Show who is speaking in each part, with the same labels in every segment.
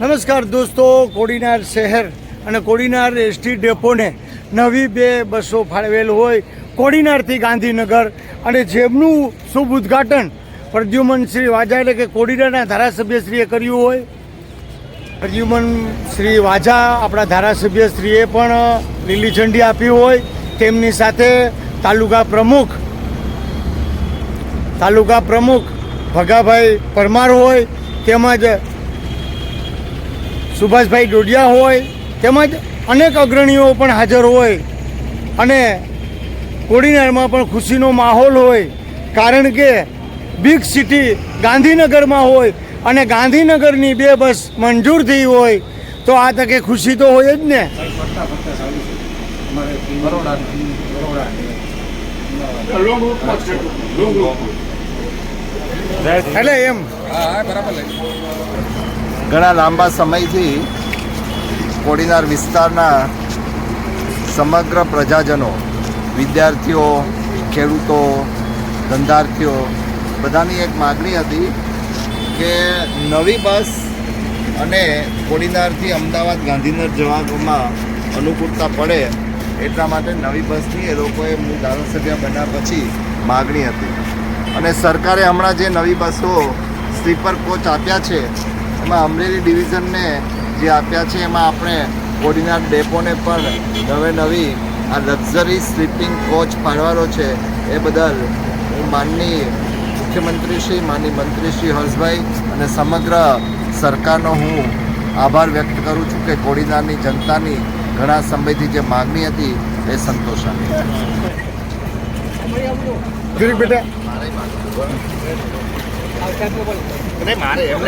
Speaker 1: નમસ્કાર દોસ્તો, કોડીનાર શહેર અને કોડીનાર એસટી ડેપોને નવી બે બસો ફાળવેલ હોય કોડીનારથી ગાંધીનગર અને જેમનું શુભ ઉદ્ઘાટન પ્રદ્યુમન શ્રી વાજા એટલે કે કોડીનારના ધારાસભ્યશ્રીએ કર્યું હોય. પ્રદ્યુમન શ્રી વાજા આપણા ધારાસભ્યશ્રીએ પણ લીલી ઝંડી આપી હોય. તેમની સાથે તાલુકા પ્રમુખ તાલુકા પ્રમુખ ભગાભાઈ પરમાર હોય. તેમજ સુભાષભાઈ ડોડિયા હોય તેમજ અનેક અગ્રણીઓ પણ હાજર હોય અને કોડીનારમાં પણ ખુશીનો માહોલ હોય કારણ કે બિગ સિટી ગાંધીનગરમાં હોય અને ગાંધીનગરની બે બસ મંજૂર થઈ હોય તો આ તકે ખુશી તો હોય જ ને. એટલે એમ.
Speaker 2: ઘણા લાંબા સમયથી કોડીનાર વિસ્તારના સમગ્ર પ્રજાજનો, વિદ્યાર્થીઓ, ખેડૂતો, ધંધાર્થીઓ, બધાની એક માગણી હતી કે નવી બસ અને કોડીનારથી અમદાવાદ ગાંધીનગર જવામાં અનુકૂળતા પડે એટલા માટે નવી બસની એ લોકોએ હું ધારાસભ્ય બન્યા પછી માગણી હતી. અને સરકારે હમણાં જે નવી બસો સ્લીપર કોચ આપ્યા છે એમાં અમરેલી ડિવિઝનને જે આપ્યા છે એમાં આપણે કોડીનાર ડેપોને પણ નવે નવી આ લક્ઝરી સ્લીપિંગ કોચ પાડવાનો છે એ બદલ હું માનની મુખ્યમંત્રી શ્રી માનની મંત્રી શ્રી હર્ષભાઈ અને સમગ્ર સરકારનો હું આભાર વ્યક્ત કરું છું કે કોડીનારની જનતાની ઘણા સમયથી જે માગણી હતી એ
Speaker 1: ગિરીશ બેટા.
Speaker 2: મારે એમને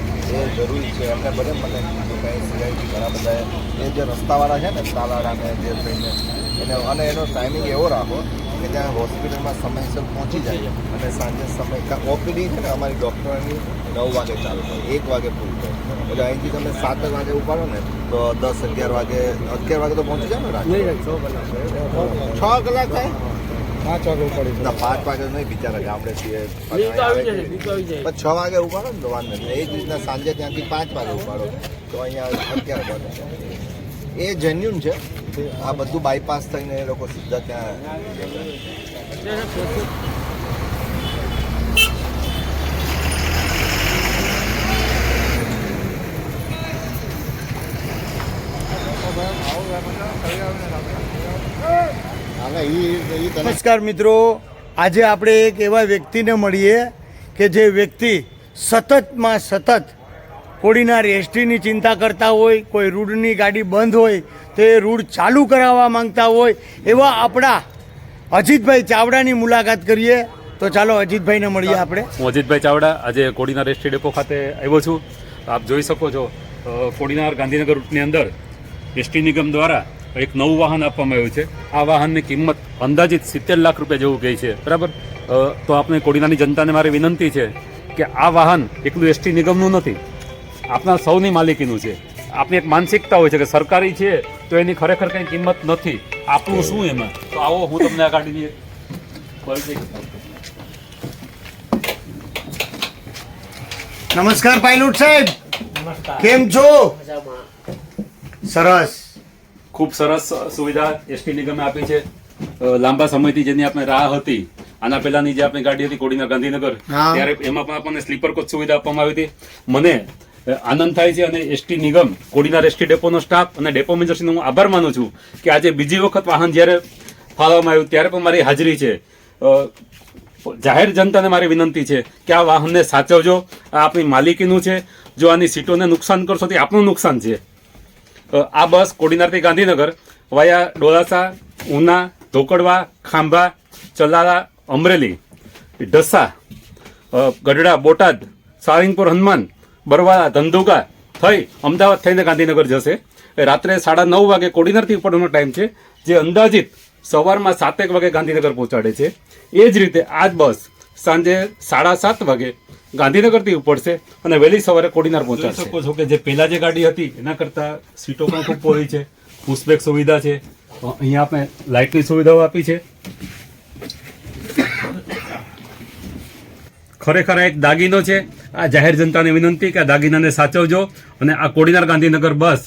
Speaker 2: એ જરૂરી છે. એમને ભલે મને કીધું કે સિવાયથી ઘણા બધા એ જે રસ્તાવાળા છે ને તાલાળાને જે થઈને. એને અને એનો ટાઈમિંગ એવો રાખો કે ત્યાં હોસ્પિટલમાં સમયસર પહોંચી જાય અને સાંજે સમય ઓપીડી છે ને અમારી ડૉક્ટરની નવ વાગે ચાલુ થાય. એક વાગે પૂરું થાય. એટલે અહીંથી તમે સાત વાગે ઉપાડો ને તો દસ અગિયાર વાગે અગિયાર વાગે તો પહોંચી જાય ને રાજકોટ છ કલાક થાય?
Speaker 1: પાંચ વાગે ઉપાડી
Speaker 2: ના પાંચ વાગે નહીં બિચારા ગામડે છીએ. પણ છ વાગે ઉપાડો ને વાંધો નહીં એ જ રીતના સાંજે ત્યાંથી પાંચ વાગે ઉપાડો. તો અહીંયા અત્યારે વાગે. એ જેન્યુન છે. આ બધું બાયપાસ થઈને એ લોકો સીધા ત્યાં તને
Speaker 1: નમસ્કાર મિત્રો આજે આપણે એક એવા વ્યક્તિને મળીએ કે જે વ્યક્તિ સતતમાં સતત કોડીનાર એસટીની ચિંતા કરતા હોય કોઈ રૂડની ગાડી બંધ હોય તો એ રૂડ ચાલુ કરાવવા માંગતા હોય એવા આપણા અજીતભાઈ ચાવડાની મુલાકાત કરીએ. તો ચાલો અજીતભાઈને મળીએ આપણે.
Speaker 3: હું અજીતભાઈ ચાવડા આજે કોડીનાર એસટી ડેપો ખાતે આવ્યો છું. આપ જોઈ શકો છો કોડીનાર ગાંધીનગર રૂટની અંદર એસટી નિગમ દ્વારા એક નવું વાહન આપવામાં આવ્યું છે. આ વાહનની કિંમત અંદાજિત સિત્તેર લાખ રૂપિયા જેવું કહે છે. બરાબર? તો આપણે કોડીનાની જનતાને મારી વિનંતી છે કે આ વાહન એકલું એસટી નિગમનું નથી. આપણા સૌની માલિકીનું છે. આપની એક માનસિકતા હોય છે કે સરકારી છે તો એની ખરેખર કંઈ કિંમત નથી. આપણું શું એમાં? તો આવો હું તમને આ ગાડીની
Speaker 1: નમસ્કાર પાયલોટ સાહેબ. કેમ છો? સરસ.
Speaker 3: ખૂબ સરસ સુવિધા એસટી નિગમે આપી છે. લાંબા સમયથી જેની આપણે રાહ હતી આના પહેલાની જે આપણી ગાડી હતી કોડીના ગાંધીનગર ત્યારે એમાં પણ આપણને સ્લીપર કોચ સુવિધા આપવામાં આવી હતી. મને આનંદ થાય છે અને એસટી નિગમ કોડીનાર એસટી ડેપોનો સ્ટાફ અને ડેપો મેનેજરનો હું આભાર માનું છું કે આજે બીજી વખત વાહન જ્યારે ફાળવવામાં આવ્યું ત્યારે પણ મારી હાજરી છે. જાહેર જનતાને મારી વિનંતી છે કે આ વાહનને સાચવજો. આ આપણી માલિકીનું છે. જો આની સીટોને નુકસાન કરશો તો આપણું નુકસાન છે. આ બસ કોડીનારથી ગાંધીનગર વાયા ડોલાસા, ઉના, ધોકડવા, ખાંભા, ચલાલા, અમરેલી, ઢસા ગઢડા, બોટાદ, સાળંગપુર, હનુમાન, બરવાળા, ધંધુકા થઈ અમદાવાદ થઈને ગાંધીનગર જશે. રાત્રે સાડા નવ વાગે કોડીનારથી ઉપડવાનો ટાઈમ છે, જે અંદાજિત સવારમાં સાતેક વાગે ગાંધીનગર પહોંચાડે છે. એ જ રીતે આ જ બસ સાંજે સાડા સાત વાગે ગાંધીનગરથી ઉપડશે અને વહેલી સવારે કોડીનાર પહોંચાડશે. શકો છો કે જે પહેલાં જે ગાડી હતી એના કરતાં સીટો પણ ખૂબ પહોળી છે. પુશબેક સુવિધા છે. અહીંયા આપણે લાઇટની સુવિધાઓ આપી છે. ખરેખર એક દાગીનો છે. આ જાહેર જનતાને વિનંતી કે આ દાગીનાને સાચવજો અને આ કોડીનાર ગાંધીનગર બસ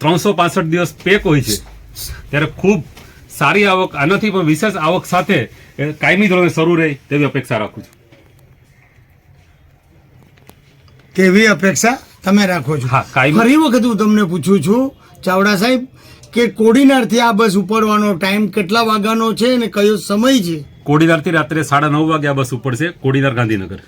Speaker 3: ત્રણસો પાસઠ દિવસ પેક હોય છે. ત્યારે ખૂબ સારી આવક આનાથી પણ વિશેષ આવક સાથે કાયમી ધોરણે શરૂ રહે તેવી અપેક્ષા રાખું છું.
Speaker 1: તેવી અપેક્ષા? તમે રાખો છો. ફરી વખત હું તમને પૂછું છું ચાવડા સાહેબ કે કોડીનારથી આ બસ ઉપડવાનો ટાઈમ કેટલા વાગ્યાનો છે અને કયો સમય છે?
Speaker 3: કોડીનારથી રાત્રે સાડા નવ વાગે આ બસ ઉપડશે કોડીનાર ગાંધીનગર.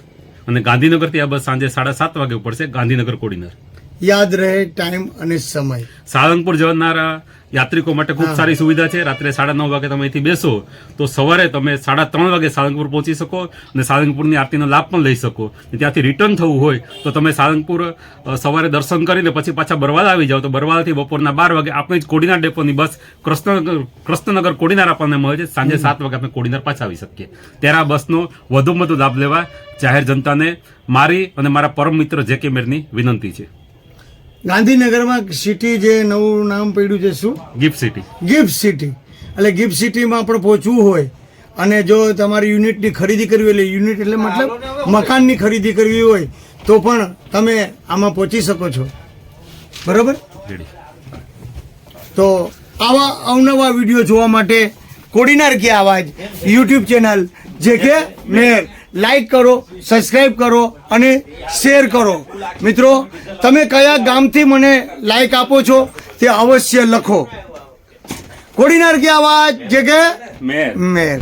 Speaker 3: અને ગાંધીનગરથી આ બસ સાંજે સાડા સાત વાગે ઉપડશે ગાંધીનગર કોડીનાર.
Speaker 1: યાદ રહે ટાઈમ અને સમય.
Speaker 3: સાળંગપુર જનારા યાત્રિકો માટે ખૂબ સારી સુવિધા છે. રાત્રે સાડા નવ વાગે તમે અહીંથી બેસો તો સવારે તમે સાડા ત્રણ વાગે સાળંગપુર પહોંચી શકો અને સાળંગપુરની આરતીનો લાભ પણ લઈ શકો. ત્યાંથી રિટર્ન થવું હોય તો તમે સાળંગપુર સવારે દર્શન કરીને પછી પાછા બરવાદ આવી જાઓ. તો બરવાદથી બપોરના બાર વાગે આપણે જ કોડીનાર ડેપોની બસ કૃષ્ણનગર કૃષ્ણનગર કોડીનાર આપણને મળે છે. સાંજે સાત વાગે આપણે કોડીનાર પાછા આવી શકીએ. ત્યારે આ બસનો વધુમાં વધુ લાભ લેવા જાહેર જનતાને મારી અને મારા પરમ મિત્ર જે કે મેરની વિનંતી છે.
Speaker 1: ગાંધીનગરમાં સિટી જે નવું નામ પડ્યું છે શું?
Speaker 3: Gift city.
Speaker 1: Gift city. એટલે ગિફ્ટ સિટીમાં પણ પહોંચવું હોય અને જો તમારી યુનિટની ખરીદી કરવી એટલે યુનિટ એટલે મતલબ મકાનની ખરીદી કરવી હોય તો પણ તમે આમાં પહોંચી શકો છો. બરાબર? તો આવા અવનવા વીડિયો જોવા માટે કોડીનાર કે આવાજ? યુટ્યુબ ચેનલ જે કે મેર. લાઈક કરો સબસ્ક્રાઈબ કરો અને શેર કરો. મિત્રો તમે કયા ગામથી મને લાઈક આપો છો તે અવશ્ય લખો. કોડીનાર કે આવાજ જે કે
Speaker 3: મેર.
Speaker 1: મેર.